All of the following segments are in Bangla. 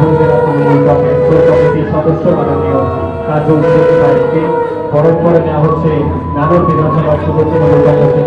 তথা বীরভূম জেলা তৃণমূল কংগ্রেস কমিটির সদস্য মাননীয় কাজল সাহেবকে বরণ করে নেওয়া হচ্ছে। নানুর বিধানসভার শুভ তৃণমূল কংগ্রেসের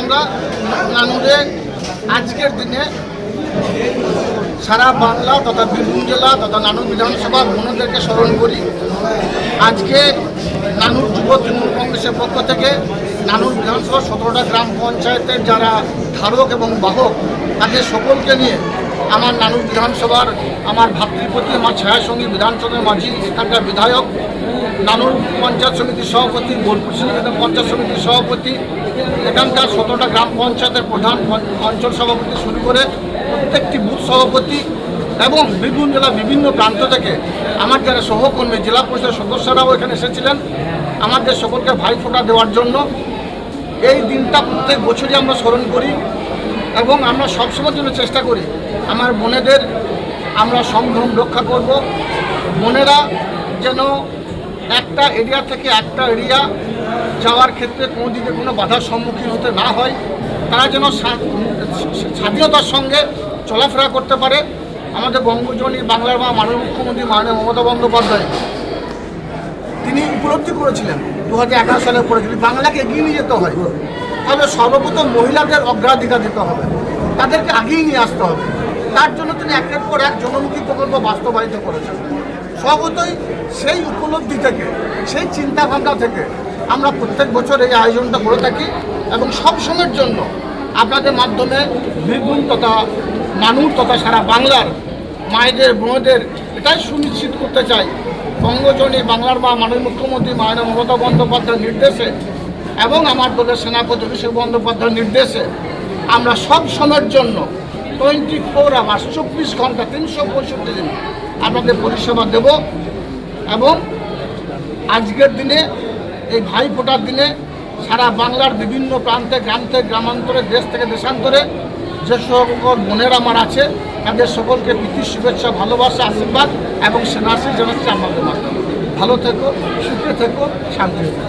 আমরা আজকের দিনে সারা বাংলা তথা বীরভূম জেলা তথা নানুর বিধানসভা বোনদেরকে স্মরণ করি। আজকে নানুর যুব তৃণমূল কংগ্রেসের পক্ষ থেকে নানুর বিধানসভা সতেরোটা গ্রাম পঞ্চায়েতের যারা ধারক এবং বাহক, তাদের সকলকে নিয়ে আমার নানুর বিধানসভার, আমার ভাতৃপতি আমার ছায়াসঙ্গী বিধানসভার মাঝি এখানকার বিধায়ক নানুর পঞ্চায়েত সমিতির সভাপতি, বোলপুর পঞ্চায়েত সমিতির সভাপতি, এখানকার সতেরোটা গ্রাম পঞ্চায়েতের প্রধান অঞ্চল সভাপতি শুরু করে প্রত্যেকটি বুথ সভাপতি এবং বীরভূম জেলার বিভিন্ন প্রান্ত থেকে আমার যারা সহকর্মী, জেলা পরিষদের সদস্যরাও এখানে এসেছিলেন। আমাদের সকলকে ভাই ফোঁটা দেওয়ার জন্য। এই দিনটা প্রত্যেক বছরই আমরা স্মরণ করি। এবং আমরা সবসময়ের জন্য চেষ্টা করি আমার বোনেদের আমরা সম্ভ্রম রক্ষা করব। বোনেরা যেন একটা এরিয়া থেকে একটা এরিয়া যাওয়ার ক্ষেত্রে কোনো দিকে কোনো বাধার সম্মুখীন হতে না হয়। তারা যেন স্বাধীনতার সঙ্গে চলাফেরা করতে পারে। আমাদের বঙ্গজনী বাংলার মা মাননীয় মুখ্যমন্ত্রী মাননীয় মমতা বন্দ্যোপাধ্যায়, তিনি উপলব্ধি করেছিলেন। দু হাজার পরে যদি বাংলাকে এগিয়ে নিয়ে যেতে হয়। তাহলে সর্বপ্রথম মহিলাদের অগ্রাধিকার দিতে হবে। তাদেরকে আগেই নিয়ে আসতে হবে। তার জন্য তিনি একের পর এক জনমুখী প্রকল্প বাস্তবায়িত করেছেন। স্বগতই সেই উপলব্ধি থেকে, সেই চিন্তাভাবনা থেকে আমরা প্রত্যেক বছর এই আয়োজনটা করে থাকি এবং সব সময়ের জন্য আপনাদের মাধ্যমে বীরভূম তথা মানুষ তথা সারা বাংলার মায়েদের, বোনদের এটাই সুনিশ্চিত করতে চাই। বঙ্গজনী বাংলার মা মাননীয় মুখ্যমন্ত্রী মাননীয় মমতা বন্দ্যোপাধ্যায়ের নির্দেশে এবং আমার দলের সেনাপতি অভিষেক বন্দ্যোপাধ্যায়ের নির্দেশে আমরা সব সময়ের জন্য টোয়েন্টি ফোর আওয়ার্স চব্বিশ ঘণ্টা, তিনশো পঁয়ষট্টি দিন আপনাদের পরিষেবা দেব এবং আজকের দিনে, এই ভাই ফোটার দিনে সারা বাংলার বিভিন্ন প্রান্তে গ্রাম থেকে গ্রামান্তরে, দেশ থেকে দেশান্তরে যে সকল বোনের আমার আছে, তাদের সকলকে প্রীতি, শুভেচ্ছা, ভালোবাসা, আশীর্বাদ এবং সেনাশী জানাচ্ছি আমাদের মাধ্যমে। ভালো থেকো, সুখে থেকো শান্তি থেকো।